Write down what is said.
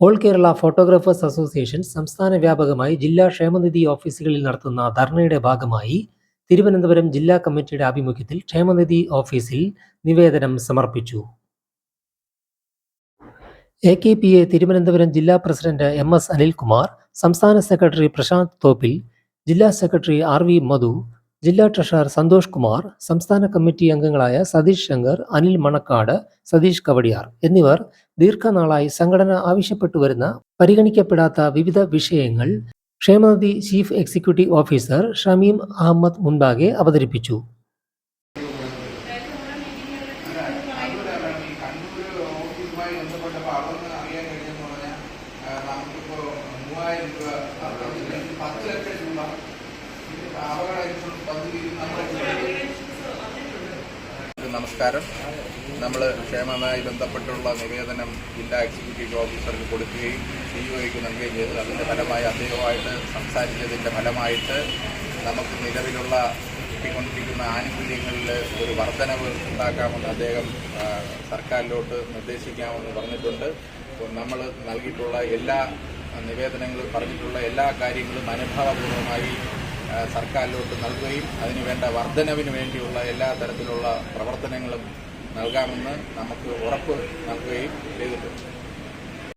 All Kerala photographers association സംസ്ഥാന വ്യാപകമായി ജില്ലാ ക്ഷേമനിധി ഓഫീസുകളിൽ നടത്തുന്ന ധർണയുടെ ഭാഗമായി തിരുവനന്തപുരം ജില്ലാ കമ്മിറ്റിയുടെ ആഭിമുഖ്യത്തിൽ ക്ഷേമനിധി ഓഫീസിൽ നിവേദനം സമർപ്പിച്ചു. A K P A Thiruvananthapuram ജില്ലാ പ്രസിഡന്റ് എം എസ് അനിൽകുമാർ സംസ്ഥാന സെക്രട്ടറി പ്രശാന്ത് തോപ്പിൽ ജില്ലാ സെക്രട്ടറി ആർ വി മധു ജില്ലാ ട്രഷറർ സന്തോഷ് കുമാർ സംസ്ഥാന കമ്മിറ്റി അംഗങ്ങളായ സതീഷ് ശങ്കർ അനിൽ മണക്കാട് സതീഷ് കവടിയാർ എന്നിവർ ദീർഘനാളായി സംഘടന ആവശ്യപ്പെട്ടു വരുന്ന പരിഗണിക്കപ്പെടാത്ത വിവിധ വിഷയങ്ങൾ ക്ഷേമനിധി chief executive officer Shameem Ahammed മുൻപാകെ അവതരിപ്പിച്ചു. നമസ്കാരം. നമ്മൾ ക്ഷേമമായി ബന്ധപ്പെട്ടുള്ള നിവേദനം ജില്ലാ എക്സിക്യൂട്ടീവ് ഓഫീസർക്ക് കൊടുക്കുകയും സിഇഒയ്ക്ക് നൽകുകയും ചെയ്തു അതിന്റെ ഫലമായി അദ്ദേഹമായിട്ട് സംസാരിച്ചതിന്റെ ഫലമായിട്ട് നമുക്ക് നിലവിലുള്ള കിട്ടിക്കൊണ്ടിരിക്കുന്ന ആനുകൂല്യങ്ങളിൽ ഒരു വർധനവ് ഉണ്ടാക്കാമെന്ന് അദ്ദേഹം സർക്കാരിലോട്ട് നിർദ്ദേശിക്കാമെന്ന് പറഞ്ഞിട്ടുണ്ട്. നമ്മൾ നൽകിയിട്ടുള്ള എല്ലാ നിവേദനങ്ങൾ പറഞ്ഞിട്ടുള്ള എല്ലാ കാര്യങ്ങളും അനുഭാവപൂർവമായി സർക്കാരിലോട്ട് നൽകുകയും അതിനുവേണ്ട വർധനവിന് വേണ്ടിയുള്ള എല്ലാ തരത്തിലുള്ള പ്രവർത്തനങ്ങളും നൽകാമെന്ന് നമുക്ക് ഉറപ്പ് നൽകുകയും ചെയ്തിട്ടുണ്ട്.